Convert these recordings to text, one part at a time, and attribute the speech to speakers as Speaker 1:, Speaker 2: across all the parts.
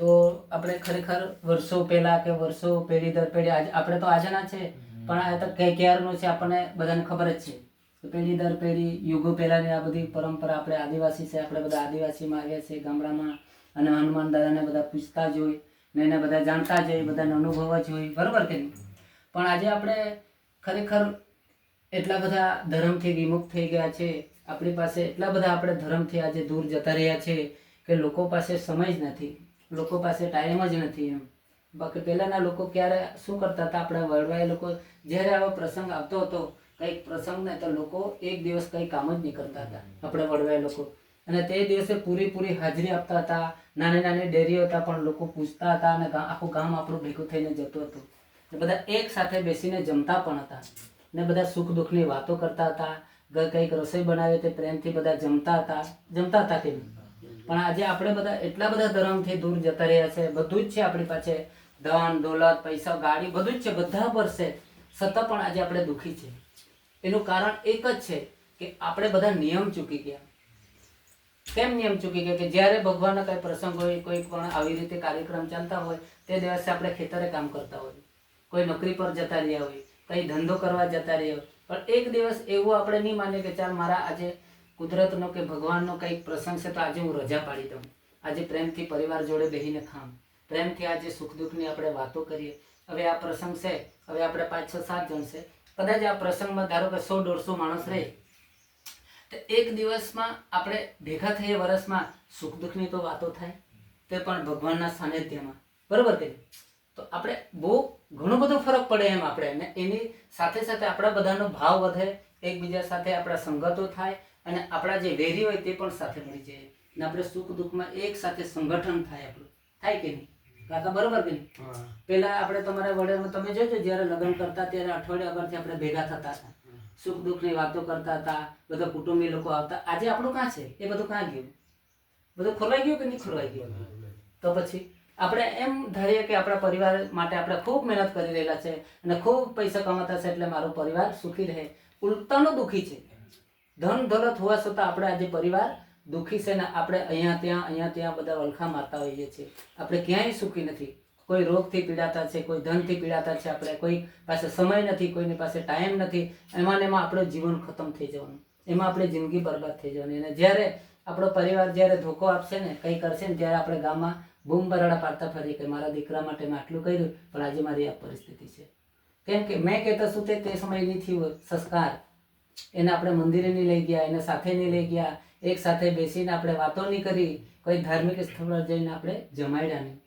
Speaker 1: તો આપણે ખરેખર વર્ષો પહેલા કે વર્ષો પેઢી દર પેઢી આજે આપણે તો આજના છે પણ આ તો કઈ ક્યારનું છે આપણને બધાને ખબર જ છે. તો પેઢી દર પેઢી યુગો પહેલાની આ બધી પરંપરા આપણે આદિવાસી છે આપણે બધા આદિવાસીમાં આવ્યા છીએ ગામડામાં અને હનુમાન દાદાને બધા પૂછતા જ હોય ને એને બધા જાણતા જ હોય બધાને અનુભવ જ હોય બરાબર કે પણ આજે આપણે ખરેખર એટલા બધા ધર્મથી વિમુખ થઈ ગયા છે આપણી પાસે એટલા બધા આપણે ધર્મથી આજે દૂર જતા રહ્યા છે કે લોકો પાસે સમય જ નથી. લોકો પાસે ટાઈમ જ નથી એમ. બાકી પહેલાંના લોકો ક્યારે શું કરતા હતા? આપણા વડવાએ લોકો જ્યારે આવો પ્રસંગ આવતો હતો, કંઈક પ્રસંગ ને તો લોકો એક દિવસ કંઈ કામ જ નહીં કરતા હતા, આપણે વડવાઈ લોકો. અને તે દિવસે પૂરેપૂરી હાજરી આપતા હતા, નાની નાની ડેરીઓ હતા, પણ લોકો પૂછતા હતા અને આખું ગામ આપણું ભેગું થઈને જતું હતું. ને બધા એક સાથે બેસીને જમતા પણ હતા. ને બધા સુખ દુઃખની વાતો કરતા હતા કંઈક રસોઈ બનાવે તે પ્રેમથી બધા જમતા હતા. જમતા હતા કે પણ આજે આપણે બધા એટલા બધા ધર્મથી દૂર જતા રહ્યા છે, બધું જ છે આપણી પાસે. ધન, દોલત, પૈસા, ગાડી, બધું જ છે, બધા પર છે. છતાં પણ આજે આપણે દુઃખી છે. એનું કારણ એક જ છે કે આપણે બધા નિયમ ચૂકી ગયા. કેમ નિયમ ચૂકી ગયા? કે જ્યારે ભગવાનના કઈ પ્રસંગ હોય, કોઈ પણ આવી રીતે કાર્યક્રમ ચાલતા હોય, તે દિવસે આપણે ખેતરે કામ કરતા હોય. કોઈ નોકરી પર જતા રહ્યા હોય, કંઈ ધંધો કરવા જતા રહ્યા હોય. પણ એક દિવસ એવું આપણે નહીં માનીએ કે ચાલ મારા આજે કુદરતનો કે ભગવાનનો કંઈક પ્રસંગ છે તો આજે હું રજા પાડી દઉં. આજે પ્રેમથી પરિવાર જોડે બેહીને ખામ પ્રેમથી આજે સુખ દુઃખની આપણે વાતો કરીએ. હવે આ પ્રસંગ છે, હવે આપણે પાંચ, છ, સાત જણ છે. કદાચ આ પ્રસંગમાં ધારો કે સો, દોઢસો માણસ રહે, તો એક દિવસમાં આપણે ભેગા થઈએ વર્ષમાં સુખ દુઃખની તો વાતો થાય, તે પણ ભગવાનના સાનિધ્યમાં. બરોબર કે તો આપણે બહુ ઘણો બધો ફરક પડે એમ આપણે. એની સાથે સાથે આપણા બધાનો ભાવ વધે, એકબીજા સાથે આપણા સંગતો થાય અને આપણા જે વેરી હોય તે પણ સાથે મળી જાય. અને આપણે સુખ દુઃખમાં એક સાથે સંગઠન થાય આપણું. થાય કે નહીં? કાકા બરોબર કે પેલા આપણે તમારા વડે તમે જોજો જ્યારે લગ્ન કરતા ત્યારે અઠવાડિયા અગરથી આપણે ભેગા થતા હતા. સુખ દુઃખની વાતો કરતા હતા બધા કુટુંબી લોકો આવતા. આજે આપણું કાં છે? એ બધું કાં ગયું? બધું ખોરવાઈ ગયું કે નહીં ખોરવાઈ ગયું? તો પછી આપણે એમ ધારીએ કે આપણા પરિવાર માટે આપણે ખૂબ મહેનત કરી રહેલા છે અને ખૂબ પૈસા કમાતા છે એટલે મારો પરિવાર સુખી રહે. ઉલટાનો દુઃખી છે. ધન દોલત હોવા છતાં આપણે આજે પરિવાર દુઃખી છે ને આપણે અહીંયા ત્યાં અહીંયા ત્યાં બધા વલખા મારતા હોઈએ છીએ. આપણે ક્યાંય સુખી નથી. કોઈ રોગથી પીડાતા છે, કોઈ ધનથી પીડાતા છે, આપણે કોઈ પાસે સમય નથી, કોઈની પાસે ટાઈમ નથી. એમાં ને એમાં આપણું જીવન ખતમ થઈ જવાનું. એમાં આપણી જિંદગી બરબાદ થઈ જવાની. અને જ્યારે આપણો પરિવાર જ્યારે ધોકો આપશે ને, કંઈ કરશે ને, ત્યારે આપણે ગામમાં બૂમ બરાડા પાડતા ફરીએ કે મારા દીકરા માટે મેં આટલું કર્યું, પણ આજે મારી આ પરિસ્થિતિ છે. કેમ કે મેં કહેતા શું તે સમયની થયું સંસ્કાર. એને આપણે મંદિરે નહીં લઈ ગયા, એને સાથે નહીં લઈ ગયા, એક સાથે બેસીને આપણે વાતો નહીં કરી, કોઈ ધાર્મિક સ્થળ જઈને આપણે જમાડ્યા નહીં.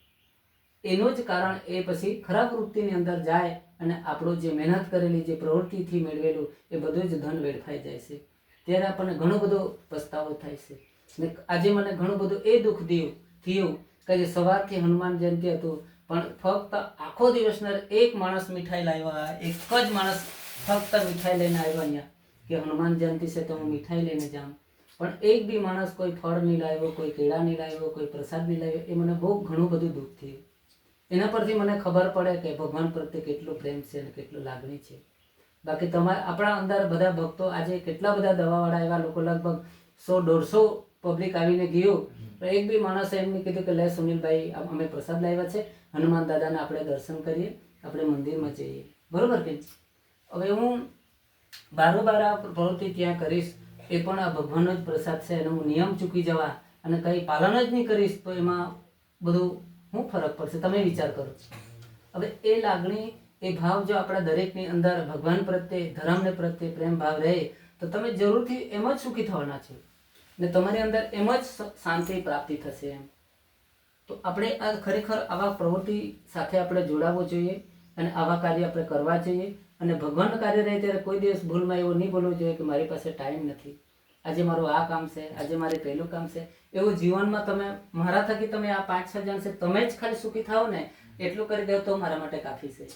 Speaker 1: એનું જ કારણ એ પછી ખરાબ વૃત્તિની અંદર જાય અને આપણું જે મહેનત કરેલી, જે પ્રવૃત્તિથી મેળવેલું, એ બધું જ ધન વેડફાઈ જાય છે. ત્યારે આપણને ઘણો બધો પસ્તાવો થાય છે. ને આજે મને ઘણું બધું એ દુઃખ થયું થયું કે જે સવારથી હનુમાન જયંતિ હતું, પણ ફક્ત આખો દિવસના એક માણસ મીઠાઈ લાવ્યા, એક જ માણસ ફક્ત મીઠાઈ લઈને આવ્યો અહીંયા. કે હનુમાન જયંતિ છે તો હું મીઠાઈ લઈને જાઉં. પણ એક બી માણસ કોઈ ફળ નહીં લાવ્યો, કોઈ કેળા નહીં લાવ્યો, કોઈ પ્રસાદ નહીં લાવ્યો, એ મને બહુ ઘણું બધું દુઃખ થયું. એના પરથી મને ખબર પડે કે ભગવાન પ્રત્યે કેટલો પ્રેમ છે અને કેટલો લાગણી છે. બાકી તમારા, આપણા અંદર બધા ભક્તો આજે કેટલા બધા દવાવાળા એવા લોકો લગભગ સો, દોઢસો પબ્લિક આવીને ગયું. એક બી માણસે એમને કીધું કે લે સુનિલભાઈ અમે પ્રસાદ લાવ્યા છે. હનુમાન દાદાના આપણે દર્શન કરીએ, આપણે મંદિરમાં જઈએ. બરોબર કે હવે હું બારોબાર આ પ્રવૃત્તિ ત્યાં કરીશ, એ પણ આ ભગવાનનો જ પ્રસાદ છે એનો નિયમ ચૂકી જવા અને કંઈ પાલન જ નહીં કરીશ, તો એમાં બધું હું ફરક પડશે? તમે વિચાર કરો. હવે એ લાગણી, એ ભાવ જો આપણા દરેકની અંદર ભગવાન પ્રત્યે, ધર્મને પ્રત્યે પ્રેમ ભાવ રહે, તો તમે જરૂરથી એમ જ સુખી થવાના છો. ને તમારી અંદર એમ જ શાંતિ પ્રાપ્તિ થશે એમ. તો આપણે આ ખરેખર આવા પ્રવૃત્તિ સાથે આપણે જોડાવવું જોઈએ અને આવા કાર્ય આપણે કરવા જોઈએ. અને ભગવાનનું કાર્ય રહે ત્યારે કોઈ દિવસ ભૂલમાં એવું નહીં બોલવું જોઈએ કે મારી પાસે ટાઈમ નથી. આજે મારું આ કામ છે, આજે મારે પહેલું કામ છે. એવું જીવનમાં તમે, મારા થકી તમે આ પાંચ, છ જણ છે, તમે જ ખાલી સુખી થાઓ ને, એટલું કરી દો તો મારા માટે કાફી છે.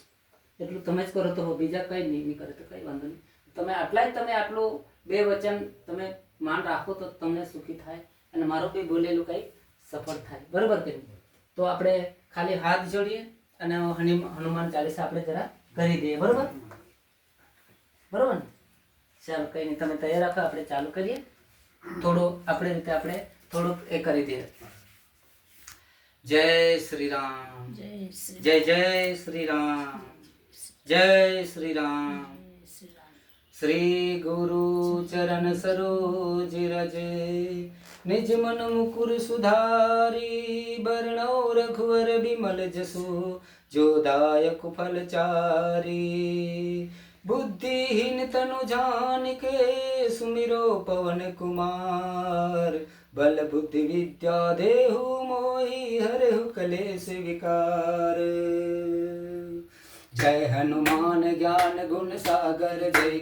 Speaker 1: એટલું તમે જ કરો તો બીજા કંઈ નહીં નહીં કરે તો કંઈ વાંધો નહીં. તમે આટલા જ તમે આટલું બે વચન તમે માન રાખો તો તમને સુખી થાય અને મારું કંઈ બોલેલું કંઈ સફળ થાય. બરોબર કે તો આપણે ખાલી હાથ જોડીએ અને હની- હનુમાન ચાલીસા આપણે જરા કરી દઈએ. બરોબર? બરોબર ને? ચાલો કંઈ નહીં તમે તૈયાર રાખો આપણે ચાલુ કરીએ. થોડું આપણે રીતે આપણે થોડુંક એ કરી દઈએ. જય શ્રી રામ
Speaker 2: જય શ્રી
Speaker 1: જય જય શ્રી રામ જય શ્રી રામ
Speaker 2: શ્રી રામ
Speaker 1: શ્રી ગુરુ ચરણ સરોજ રજે. નિજ મન મુકુર સુધારી બરણો રઘુવર બિમલ જસુ. જોદાયક ફલ ચારી. બુદ્ધિહીન તનુ જાન કે સુમિરો પવન કુમાર. બલ બુદ્ધિ વિદ્યા દેહુ મોહી હરહુ કલેશ વિકાર. जय हनुमान ज्ञान गुण सागर जय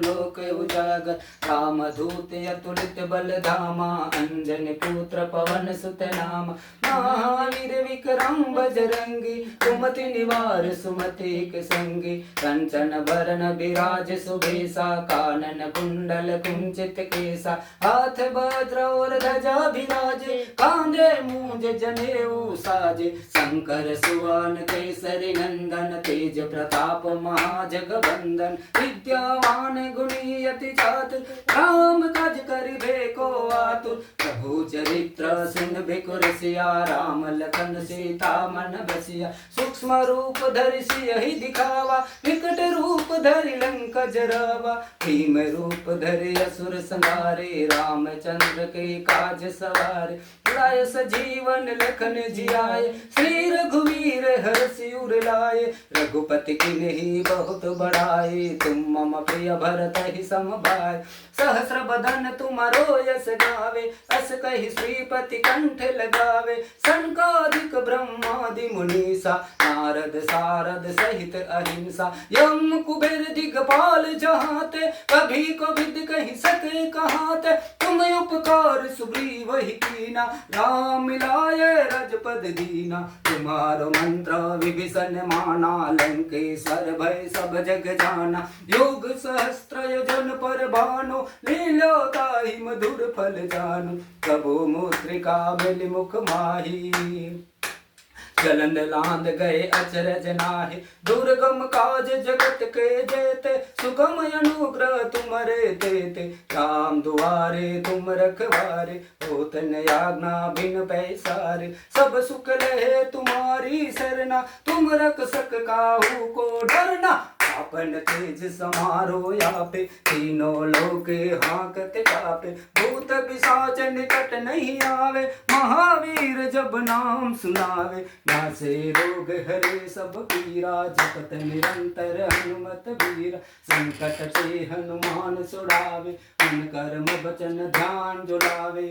Speaker 1: लोक उजागर। राम दूत अतुलित बल धामा अंजन पुत्र पवन सुत नाम। महावीर विक्रम बजरंगी सुमति निवार सुमति के संगी। कंचन वरण विराज सुभेशा कानन कुंडल कुंचित केसा। हाथ भद्र और ध्वजा विराजे कांधे मूंज जनेऊ साजे। शंकर सुवान केसरी नंदन વંદન તેજ પ્રતાપ મહા જગવંદન વિદ્યાવાન ગુણી અતિ ચાતુર રામ કાજ કરી બેકો આતુર प्रभु चरित्र सिंह भिकुर सिया, राम लखन सीता मन बसिया। सूक्ष्म रूप धरि सियहि दिखावा विकट रूप धरि लंक जरावा। भीम रूप धरि असुर संहारे, रामचंद्र के काज सवारे। लाय सजीवन लखन जियाए, श्री रघुवीर हरसि उर लाए। रघुपति की नहीं बहुत बड़ाई तुम मम प्रिय भरत ही सम भाई सहस्र बदन तुम्हारो यस गावे, अस कही श्रीपति कंठ लगावे संकादिक ब्रह्मादि मुनीसा नारद सारद सहित अहिंसा यम कुबेर दिगपाल जहाते कभी को विद कही सके कहाते तुम उपकार सुग्रीव ही कीना राम मिलाए પદ દીના તુમારો મંત્ર વિભીષણ માના લંકેશ્વર ભય સબ જગ જાના યોગ સહસ્ત્ર યોજન પર ભાનો લીલો તાહી મધુર ફલ જાનું કબો મુદ્રિકા મેલી મુખ માહી जलंद लांद गए अचरज नाहि दुर्गम काज जगत के जेते सुगम अनुग्रह तुमरे तेते राम दुआरे तुम रखवारे होतन आज्ञा बिन पैसारे सब सुख लहे तुम्हारी सरना तुम रख सक काहू को डरना આપણ તેજ સમારો આપે, તીનો લોકે હાકતે કાપે ભૂત પિશાચ નિકટ નહીં આવે, મહાવીર જબ નામ સુનાવે. નાશે રોગ હરે સબ પીરા જપત નિરંતર હનુમત વીરા સંકટ છે હનુમાન છોડાવે, મન કર્મ વચન ધ્યાન જોડાવે.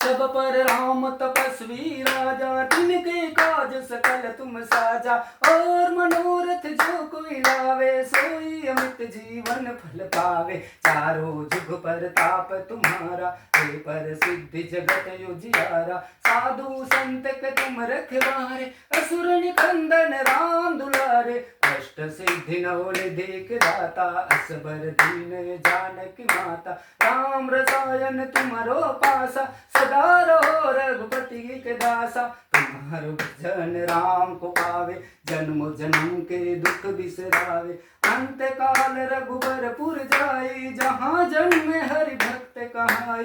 Speaker 1: सब पर राम तपस्वी राजा तिनके काज सकल तुम साजा और मनोरथ जो कोई लावे सोई अमित जीवन फल पावे चारों जुग पर ताप तुम्हारा हे पर सिद्धि जगत युजियारा साधु संत के तुम रखवारे असुर निकंदन राम दुलारे अष्ट सिद्धि निधि दाता असबर दीन जानकी माता। राम रसायन तुम्हारो पासा, सदा रहो रघुपति के दासा। तुम्हारो भजन राम को पावे, जन्म जन्म के दुख बिसरावे। अंत काल रघुबर जाई जहाँ जन्म हरि भक्त कहाई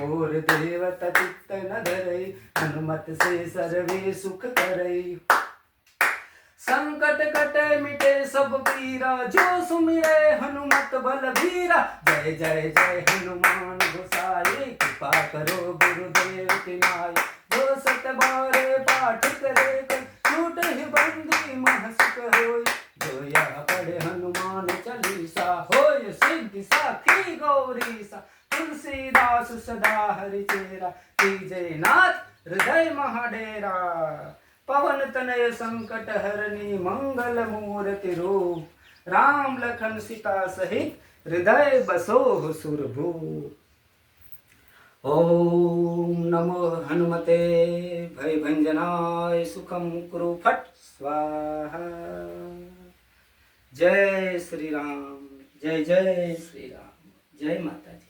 Speaker 1: और देवता चित्त न धरई, हनुमत से सर्वे सुख करई। संकट कटे मिटे सब पीरा जो सुमिरे हनुमत बल भीरा जय जय जय हनुमान गोसाई कृपा करो गुरुदेव की नाई जो सत बारे पाठ करे कर छूट ही बंदी महसुक होई जो यह पढ़े हनुमान चालीसा होय सिद्धि साखी गौरीसा तुलसीदास सदा हरि चेरा जय नाथ हृदय महाडेरा પવન તનય સંકટ હરની મંગલ મૂર્તિ રૂપ. રામ લખન સીતા સહિત હૃદય બસો સુરભૂ. ઓમ નમો હનુમતે ભયભંજનાય સુખમ કુરુ ફટ સ્વાહા. જય શ્રી રામ, જય જય શ્રી રામ. જય માતાજી.